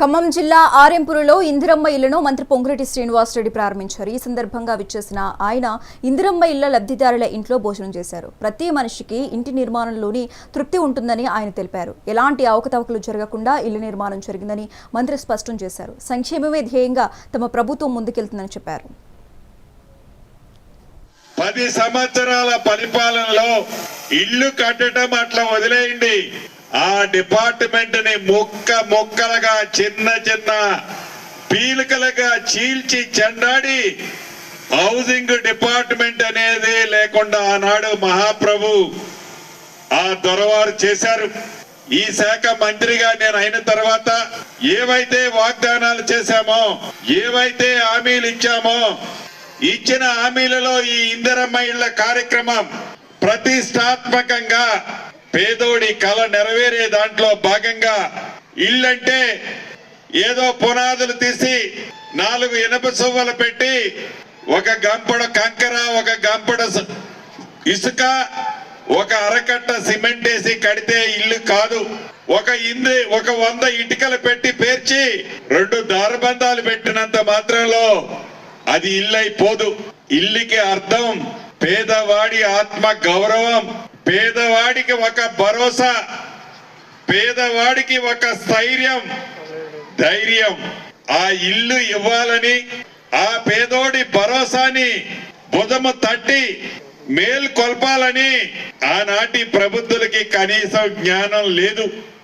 ఖమ్మం జిల్లా ఆర్ఎంపురలో ఇందిరమ్మ ఇళ్ళను మంత్రి పొంగిరెడ్డి శ్రీనివాసరెడ్డి ప్రారంభించారు. ఈ సందర్భంగా విచ్చేసిన ఆయన ఇందిరమ్మ ఇళ్ళ లబ్ధిదారుల ఇంట్లో భోజనం చేశారు. ప్రతి మనిషికి ఇంటి నిర్మాణంలోని తృప్తి ఉంటుందని ఆయన తెలిపారు. ఎలాంటి అవకతవకలు జరగకుండా ఇళ్ళ నిర్మాణం జరిగిందని మంత్రి స్పష్టం చేశారు. సంక్షేమమే ధ్యేయంగా తమ ప్రభుత్వం ముందుకెళ్తుందని చెప్పారు. పది సంవత్సరాల పరిపాలనలో ఇల్లు కట్టడం అట్లా వదిలేయండి. ఆ డిపార్ట్మెంట్ని ముక్క మొక్కలుగా చిన్న చిన్న పీలికలుగా చీల్చి చెండాడి హౌసింగ్ డిపార్ట్మెంట్ అనేది లేకుండా ఆనాడు మహాప్రభు ఆ దొరవారు చేశారు. ఈ శాఖ మంత్రిగా నేను అయిన తర్వాత ఏవైతే వాగ్దానాలు చేశామో ఏవైతే హామీలు ఇచ్చామో ఇచ్చిన హామీలలో ఈ ఇందిరమ్మ ఇళ్ళ కార్యక్రమం ప్రతిష్టాత్మకంగా పేదోడి కళ నెరవేరే దాంట్లో భాగంగా ఇల్లంటే ఏదో పునాదులు తీసి నాలుగు ఇనప సువ్వలు పెట్టి ఒక గంపడ కంకర ఒక గంపడ ఇసుక ఒక అరకట్ట సిమెంట్ వేసి కడితే ఇల్లు కాదు. ఒక ఇంది ఒక వంద ఇటుకలు పెట్టి పేర్చి రెండు దారబంధాలు పెట్టినంత మాత్రంలో అది ఇల్లు అయిపోదు ఇల్లుకి అర్థం పేదవాడి ఆత్మ గౌరవం పేదవాడికి ఒక భరోసా పేదవాడికి ఒక స్థైర్యం ధైర్యం. ఆ ఇల్లు ఇవ్వాలని ఆ పేదోడి భరోసాని బుధము తట్టి మేల్కొల్పాలని ఆనాటి ప్రబుద్ధులకి కనీసం జ్ఞానం లేదు.